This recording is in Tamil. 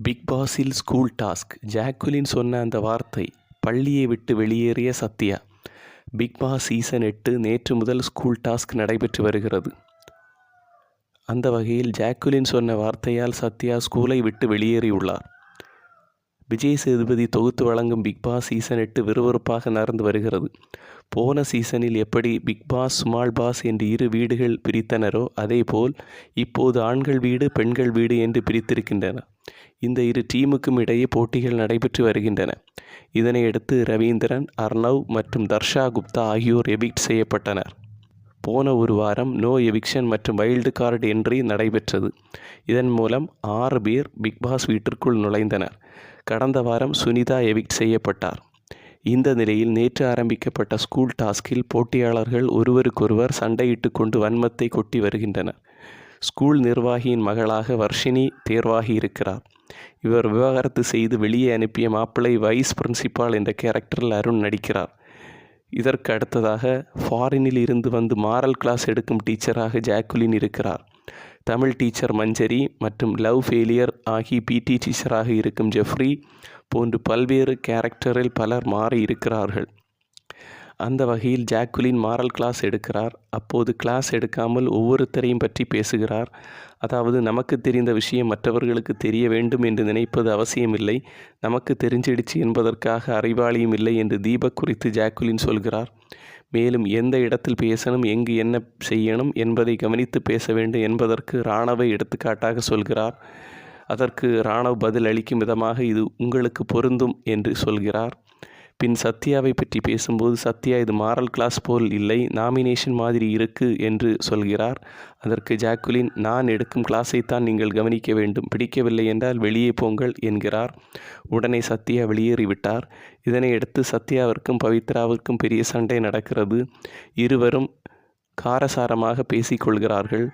பிக் பாஸில் ஸ்கூல் டாஸ்க். ஜாக்குலின் சொன்ன அந்த வார்த்தை பள்ளியை விட்டு வெளியேறிய சத்யா. பிக் பாஸ் சீசன் எட்டு நேற்று முதல் ஸ்கூல் டாஸ்க் நடைபெற்று வருகிறது. அந்த வகையில் ஜாக்குலின் சொன்ன வார்த்தையால் சத்யா ஸ்கூலை விட்டு வெளியேறியுள்ளார். விஜய் சேதுபதி தொகுத்து வழங்கும் பிக் பாஸ் சீசன் எட்டு விறுவிறுப்பாக நடந்து வருகிறது. போன சீசனில் எப்படி பிக் பாஸ் ஸ்மால் பாஸ் என்று இரு வீடுகள் பிரித்தனரோ அதேபோல் இப்போது ஆண்கள் வீடு பெண்கள் வீடு என்று பிரித்திருக்கின்றன. இந்த இரு டீமுக்கும் இடையே போட்டிகள் நடைபெற்று வருகின்றன. இதனையடுத்து ரவீந்திரன் அர்ணவ் மற்றும் தர்ஷா குப்தா ஆகியோர் எபிக்ட் செய்யப்பட்டனர். போன ஒரு வாரம் நோ எவிக்ஷன் மற்றும் வைல்டு கார்டு என்ட்ரி நடைபெற்றது. இதன் மூலம் ஆறு பேர் பிக் பாஸ் வீட்டிற்குள் நுழைந்தனர். கடந்த வாரம் சுனிதா எவிக்ட் செய்யப்பட்டார். இந்த நிலையில் நேற்று ஆரம்பிக்கப்பட்ட ஸ்கூல் டாஸ்கில் போட்டியாளர்கள் ஒருவருக்கொருவர் சண்டையிட்டு கொண்டு வன்மத்தை கொட்டி வருகின்றனர். ஸ்கூல் நிர்வாகியின் மகளாக வர்ஷினி தேர்வாகி இருக்கிறார் இவர் விவாகரத்து செய்து வெளியே அனுப்பிய மாப்பிள்ளை வைஸ் பிரின்சிபால் என்ற கேரக்டரில் அருண் நடிக்கிறார். இதற்கு அடுத்ததாக ஃபாரினில் இருந்து வந்து மாரல் கிளாஸ் எடுக்கும் டீச்சராக ஜாக்குலின் இருக்கிறார். தமிழ் டீச்சர் மஞ்சரி மற்றும் லவ் ஃபெயிலியர் ஆகி பிடி டீச்சராக இருக்கும் ஜெஃப்ரி போன்று பல்வேறு கேரக்டரில் பலர் மாறி இருக்கிறார்கள் அந்த வகையில் ஜாக்குலின் மாரல் கிளாஸ் எடுக்கிறார். அப்போது கிளாஸ் எடுக்காமல் ஒவ்வொருத்தரையும் பற்றி பேசுகிறார். அதாவது நமக்கு தெரிந்த விஷயம் மற்றவர்களுக்கு தெரிய வேண்டும் என்று நினைப்பது அவசியமில்லை. நமக்கு தெரிஞ்சிடுச்சு என்பதற்காக அறிவாளியும் இல்லை என்று தீபக் குறித்து ஜாக்குலின் சொல்கிறார். மேலும் எந்த இடத்தில் பேசணும் எங்கு என்ன செய்யணும் என்பதை கவனித்து பேச வேண்டும் என்பதற்கு ராணவை எடுத்துக்காட்டாக சொல்கிறார். அதற்கு ராணவ் பதில் அளிக்கும் விதமாக இது உங்களுக்கு பொருந்தும் என்று சொல்கிறார். பின் சத்யாவை பற்றி பேசும்போது சத்யா இது மாரல் கிளாஸ் போல் இல்லை நாமினேஷன் மாதிரி இருக்கு என்று சொல்கிறார். அதற்கு ஜாக்குலின் நான் எடுக்கும் கிளாஸைத்தான் நீங்கள் கவனிக்க வேண்டும். பிடிக்கவில்லை என்றால் வெளியே போங்கள் என்கிறார். உடனே சத்யா வெளியேறிவிட்டார். இதனை அடுத்து சத்யாவிற்கும் பவித்ராவிற்கும் பெரிய சண்டை நடக்கிறது. இருவரும் காரசாரமாக பேசிக்கொள்கிறார்கள்.